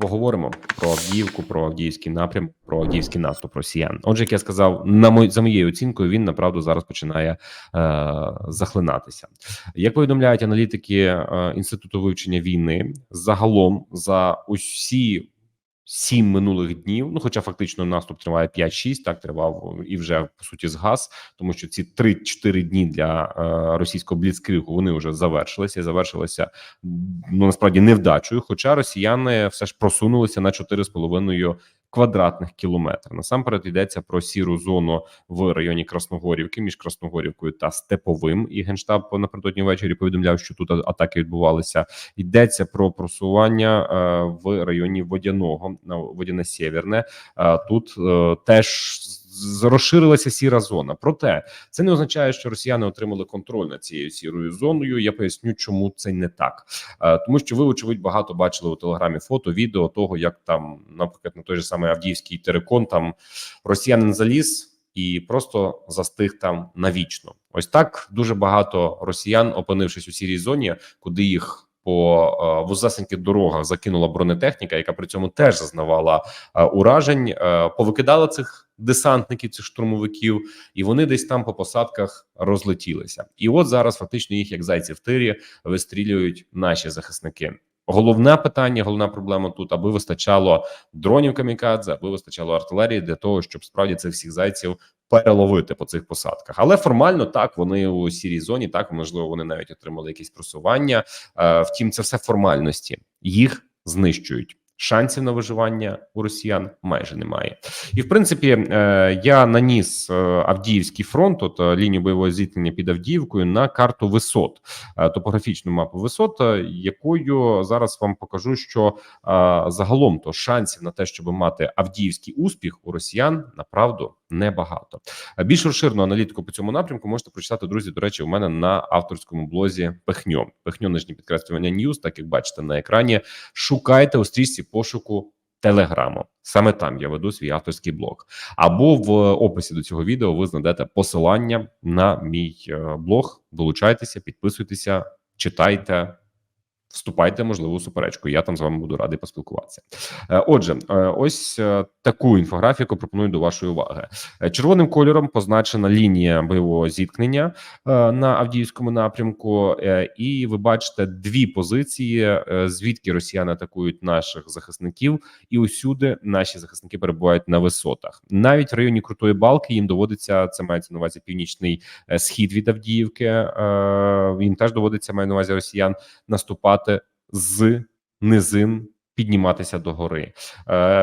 Поговоримо про Авдіївку, про Авдіївський напрям, про Авдіївський наступ росіян. Отже, як я сказав, на мой, за моєю оцінкою, він направду зараз починає е, захлинатися. Як повідомляють аналітики е, інституту вивчення війни, загалом за усі сім минулих днів, ну хоча фактично наступ триває 5-6, так тривав і вже по суті згас, тому що ці 3-4 дні для е, російського бліцкригу вони вже завершилися. Завершилися ну насправді невдачею. Хоча росіяни все ж просунулися на 4,5 квадратних кілометрів. Насамперед йдеться про сіру зону в районі Красногорівки між Красногорівкою та Степовим. І генштаб напередодні ввечері повідомляв, що тут атаки відбувалися. Йдеться про просування е, в районі водяного на водяне сєвєрне. Е, тут е, теж розширилася сіра зона. Проте це не означає, що росіяни отримали контроль над цією сірою зоною. Я поясню, чому це не так, Е, тому що ви очевидь багато бачили у телеграмі фото, відео того, як там, наприклад, на той же самий Авдіївський терикон там росіянин заліз. І просто застиг там навічно. Ось так дуже багато росіян, опинившись у сірій зоні, куди їх по е, вузасеньких дорогах закинула бронетехніка, яка при цьому теж зазнавала е, уражень, е, повикидала цих десантників, цих штурмовиків, і вони десь там по посадках розлетілися. І от зараз фактично їх, як зайці в тирі, вистрілюють наші захисники. Головне питання, головна проблема тут, аби вистачало дронів камікадзе, аби вистачало артилерії для того, щоб справді цих всіх зайців переловити по цих посадках. Але формально так вони у сірій зоні, так можливо, вони навіть отримали якісь просування. Е, Втім, це все формальності. Їх знищують. Шансів на виживання у росіян майже немає, і в принципі е, я наніс е, Авдіївський фронт, от е, лінію бойового зіткнення під Авдіївкою на карту висот, топографічну мапу висот, якою зараз вам покажу, що загалом то шансів на те, щоб мати Авдіївський успіх у росіян направду небагато. Е, Більш розширену аналітику по цьому напрямку можете прочитати, друзі. До речі, у мене на авторському блозі Пехньо. Пехньо нижнє підкреслювання Ньюз, так як бачите на екрані. Шукайте у стрічці пошуку Телеграму. Саме там я веду свій авторський блог. Або в описі до цього відео ви знайдете посилання на мій е, блог. Долучайтеся, підписуйтеся, читайте. Вступайте, можливо, у суперечку. Я там з вами буду радий поспілкуватися. Е, Отже, е, ось е, таку інфографіку пропоную до вашої уваги. Червоним кольором позначена лінія бойового зіткнення на Авдіївському напрямку, і ви бачите дві позиції, звідки росіяни атакують наших захисників, і усюди наші захисники перебувають на висотах. Навіть в районі Крутої Балки їм доводиться це мається на увазі північний схід від Авдіївки. Їм теж доводиться маю на увазі росіян наступати з низин. Підніматися до гори е,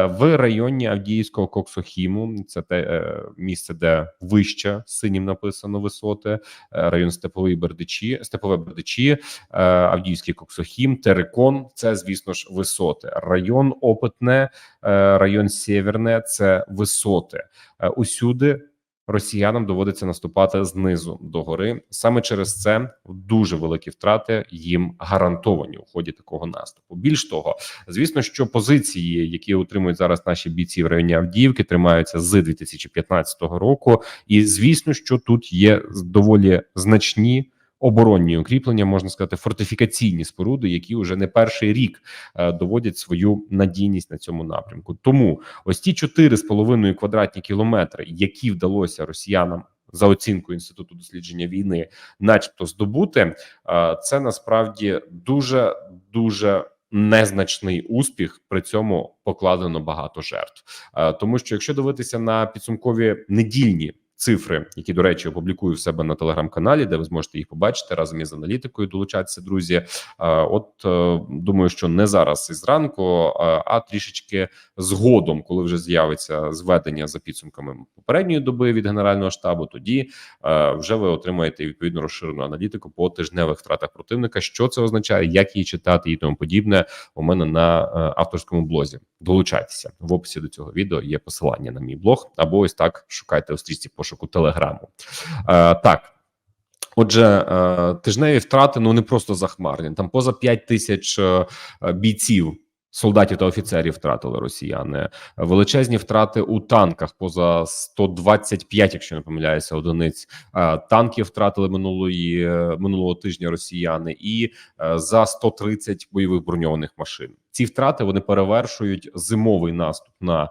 в районі Авдіївського Коксохіму. Це те е, місце, де вище синім написано висоти. е, район Степовий Бердичі, Степове Бердичі, е, Авдіївський Коксохім, Терекон. Це звісно ж висоти. Район Опитне, е, район Сєвєрне – це висоти. Е, усюди росіянам доводиться наступати знизу до гори. Саме через це дуже великі втрати їм гарантовані у ході такого наступу. Більш того, звісно, що позиції, які утримують зараз наші бійці в районі Авдіївки, тримаються з 2015 року, і звісно, що тут є доволі значні. Оборонні укріплення можна сказати, фортифікаційні споруди, які вже не перший рік е, доводять свою надійність на цьому напрямку. Тому ось ті 4,5 квадратні кілометри, які вдалося росіянам за оцінкою інституту дослідження війни, начебто здобути, е, це насправді дуже дуже. Незначний успіх при цьому покладено багато жертв, Е, тому що якщо дивитися на підсумкові недільні цифри, які до речі опублікую в себе на телеграм-каналі, де ви зможете їх побачити разом із аналітикою. Долучатися, друзі. Е, От е, думаю, що не зараз і зранку, е, а трішечки згодом, коли вже з'явиться зведення за підсумками попередньої доби від генерального штабу, тоді вже ви отримаєте відповідно розширену аналітику по тижневих втратах противника. Що це означає, як її читати і тому подібне. У мене на авторському блозі. Долучайтеся в описі до цього відео. Є посилання на мій блог, або ось так шукайте у стрічці пошуку телеграму. Е, так. Отже, е, тижневі втрати ну не просто захмарні. Там поза 5 тисяч е, бійців Солдатів та офіцерів втратили росіяни, величезні втрати у танках поза 125, якщо не помиляюся, одиниць Е, танків втратили минулої е, минулого тижня росіяни, і е, за 130 бойових броньованих машин. Ці втрати вони перевершують зимовий наступ на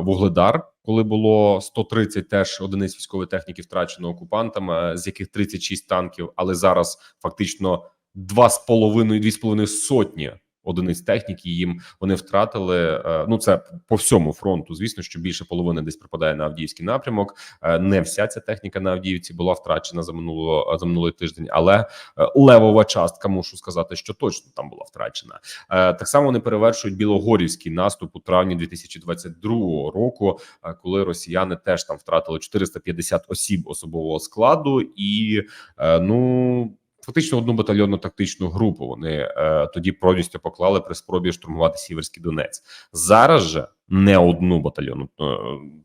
вугледар, коли було 130 теж одиниць військової техніки втрачено окупантами, з яких 36 танків, але зараз фактично два з половиною дві з половиною сотні одиниць техніки їм вони втратили. е, Ну це по всьому фронту. Звісно, що більше половини десь припадає на Авдіївський напрямок. Е, Не вся ця техніка на Авдіївці була втрачена за минуло за минулий тиждень, але е, левова частка мушу сказати, що точно там була втрачена. Е, Так само вони перевершують білогорівський наступ у травні 2022 року, е, коли росіяни теж там втратили 450 осіб особового складу, і е, ну фактично одну батальйонну тактичну групу. Вони е, тоді повністю поклали при спробі штурмувати Сіверський Донець. Зараз же не одну батальйонну е,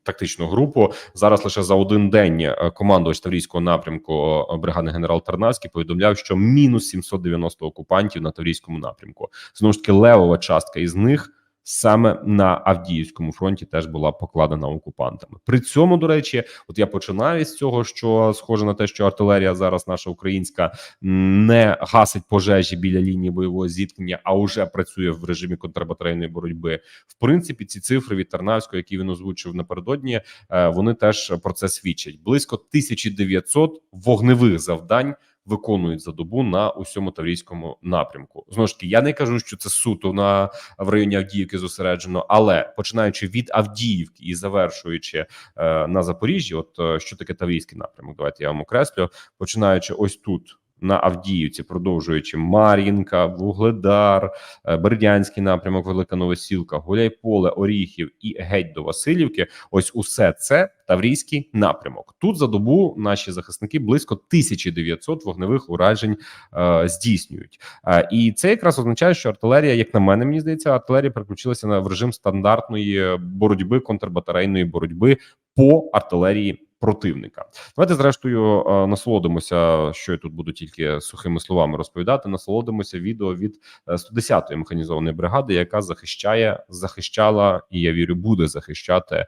тактичну групу. Зараз лише за один день е, командувач Таврійського напрямку е, бригади генерал Тарнавський повідомляв, що мінус 790 окупантів на Таврійському напрямку. Знову ж таки, левова частка із них. Саме на Авдіївському фронті теж була покладена окупантами. При цьому, до речі, от я починаю з цього, що схоже на те, що артилерія зараз наша українська не гасить пожежі біля лінії бойового зіткнення, а вже працює в режимі контрбатарейної боротьби. В принципі, ці цифри від Тарнавського, які він озвучив напередодні, е, вони теж про це свідчать. Близько 1900 вогневих завдань виконують за добу на усьому таврійському напрямку. Знову ж таки, я не кажу, що це суто на в районі Авдіївки зосереджено, але починаючи від Авдіївки і завершуючи е, на Запоріжжі, от е, що таке таврійський напрямок? Давайте я вам окреслю. Починаючи ось тут. На Авдіївці, продовжуючи Мар'їнка, Вугледар, е, Бердянський напрямок, Велика Новосілка, Гуляйполе, Оріхів і геть до Васильівки. Ось усе це Таврійський напрямок. Тут за добу наші захисники близько 1900 вогневих уражень е, здійснюють. Е, і це якраз означає, що артилерія, як на мене, мені здається, артилерія переключилася на в режим стандартної боротьби, контрбатарейної боротьби по артилерії. Противника, давайте зрештою е, насолодимося, що я тут буду тільки сухими словами розповідати. Насолодимося відео від е, 110-ї механізованої бригади, яка захищає, захищала і я вірю, буде захищати е,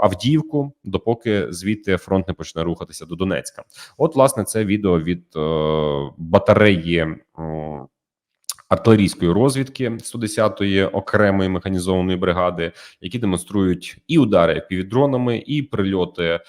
Авдіївку, допоки звідти фронт не почне рухатися до Донецька. От, власне, це відео від е, батареї. м, Артилерійської розвідки 110-ї окремої механізованої бригади, які демонструють і удари півдронами, і прильоти е,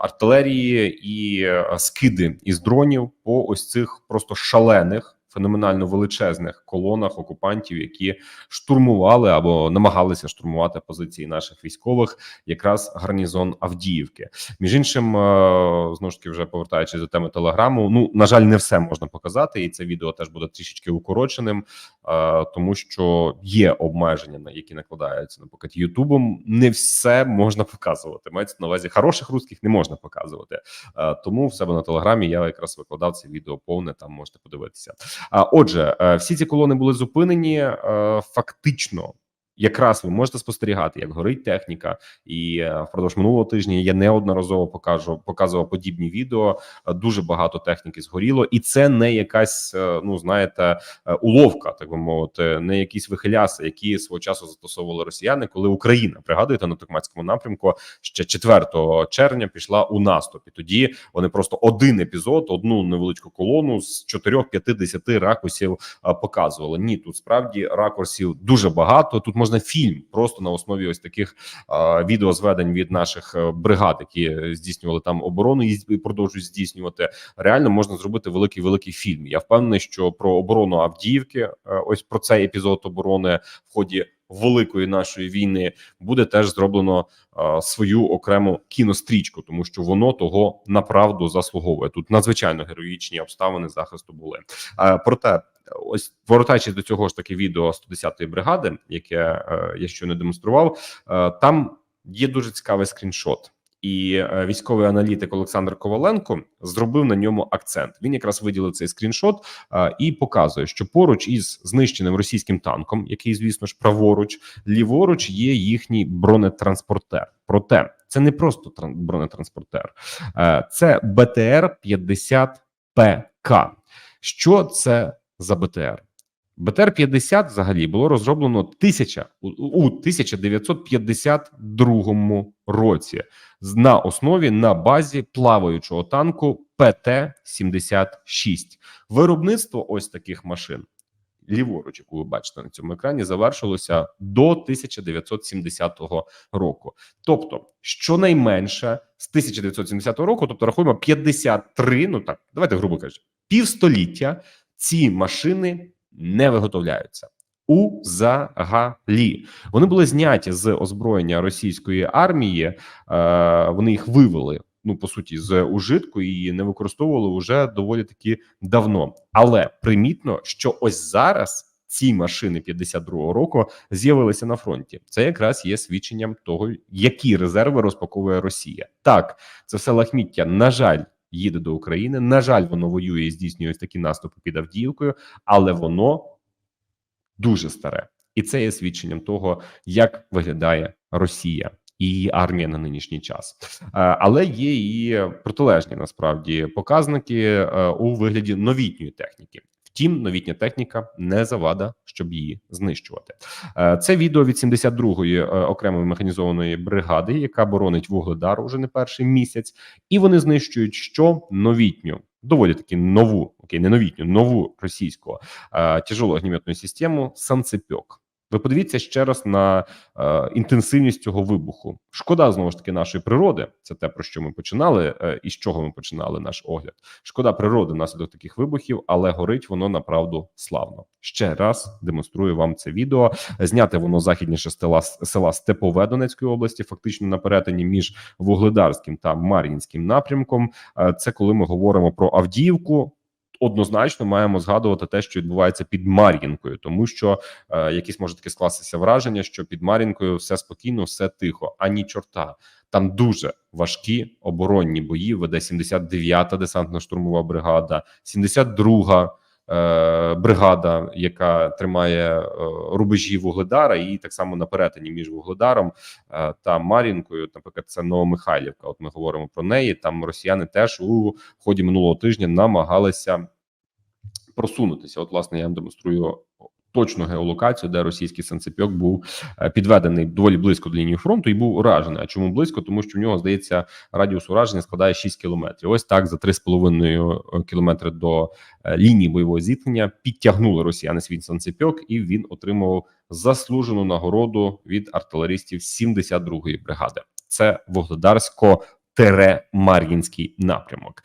артилерії, і е, скиди із дронів по ось цих просто шалених, феноменально величезних колонах окупантів, які штурмували або намагалися штурмувати позиції наших військових, якраз гарнізон Авдіївки. Між іншим, е, знову ж таки, вже повертаючись до теми телеграму. Ну на жаль, не все можна показати, і це відео теж буде трішечки укороченим, е, тому що є обмеження, на які накладаються наприклад, Ютубом. Не все можна показувати. Мається на увазі хороших русських не можна показувати. Е, Тому в себе на телеграмі я якраз викладав це відео повне. Там можете подивитися. Отже, е, всі ці колони були зупинені е, фактично. Якраз ви можете спостерігати, як горить техніка, і е, впродовж минулого тижня я неодноразово покажу показував подібні відео. Е, Дуже багато техніки згоріло, і це не якась, е, ну знаєте, уловка, так би мовити, не якісь вихиляси, які свого часу застосовували росіяни, коли Україна пригадуєте на Токмацькому напрямку ще 4 червня пішла у наступ. І тоді вони просто один епізод, одну невеличку колону з 4-5-10 ракурсів показували. Ні, тут справді ракурсів дуже багато. Тут можна фільм просто на основі ось таких е, відеозведень від наших е, бригад, які здійснювали там оборону і продовжують здійснювати. Реально можна зробити великий великий фільм. Я впевнений, що про оборону Авдіївки, е, ось про цей епізод оборони в ході великої нашої війни буде теж зроблено е, свою окрему кінострічку, тому що воно того направду заслуговує. Тут надзвичайно героїчні обставини захисту були. Е, проте, ось повертаючись до цього ж таки відео 110-ї бригади, яке е, я щойно демонстрував, е, там є дуже цікавий скріншот. І е, військовий аналітик Олександр Коваленко зробив на ньому акцент. Він якраз виділив цей скріншот і показує, що поруч із знищеним російським танком, який, звісно ж, праворуч, ліворуч є їхній бронетранспортер. Проте це не просто тран- бронетранспортер, це БТР 50 ПК. Що це за БТР? БТР-50 взагалі було розроблено 1000, у, у 1952 році на основі на базі плаваючого танку ПТ-76. Виробництво ось таких машин ліворуч, яку ви бачите на цьому екрані, завершилося до 1970 року. Тобто, щонайменше з 1970 року, тобто рахуємо 53, ну так, давайте грубо кажучи, півстоліття ці машини не виготовляються. Узагалі вони були зняті з озброєння російської армії. Е, вони їх вивели. Ну по суті, з ужитку і не використовували вже доволі таки давно. Але примітно, що ось зараз ці машини 52-го року з'явилися на фронті. Це якраз є свідченням того, які резерви розпаковує Росія. Так, це все лахміття. На жаль, їде до України. На жаль, воно воює і здійснює ось такі наступи під Авдіївкою, але воно дуже старе, і це є свідченням того, як виглядає Росія і її армія на нинішній час. Е, Але є і протилежні насправді показники е, у вигляді новітньої техніки. Втім, новітня техніка не завада, щоб її знищувати. Е, Це відео від 72-ї е, окремої механізованої бригади, яка боронить вугледар уже не перший місяць, і вони знищують що новітню, доволі таки нову, окей, не новітню, нову російську е, тяжелу огнеметну систему Санцепьок. Ви подивіться ще раз на е, інтенсивність цього вибуху. Шкода знову ж таки нашої природи. Це те про що ми починали, е, і з чого ми починали наш огляд. Шкода природи внаслідок таких вибухів, але горить воно направду славно. Ще раз демонструю вам це відео. Зняте воно західніше села села Степове Донецької області, фактично на перетині між Вугледарським та Мар'їнським напрямком. Е, Це коли ми говоримо про Авдіївку. Однозначно маємо згадувати те, що відбувається під Мар'їнкою, тому що е, якісь може таке скластися враження, що під Мар'їнкою все спокійно, все тихо, ані чорта. Там дуже важкі оборонні бої. Веде 79-та десантно-штурмова бригада, 72-га е, бригада, яка тримає е, рубежі Вугледара, і так само на перетині між Вугледаром е, та Мар'їнкою. Наприклад, це Новомихайлівка. От ми говоримо про неї. Там росіяни теж у ході минулого тижня намагалися просунутися. От, власне, я вам демонструю точну геолокацію, де російський санцепьок був е, підведений доволі близько до лінії фронту і був уражений. А чому близько? Тому що в нього здається радіус ураження складає 6 кілометрів. Ось так за 3,5 кілометри до е, лінії бойового зіткнення підтягнули росіяни свій санцепьок, і він отримав заслужену нагороду від артилеристів 72-ї бригади. Це Вугледарсько Мар'їнський напрямок.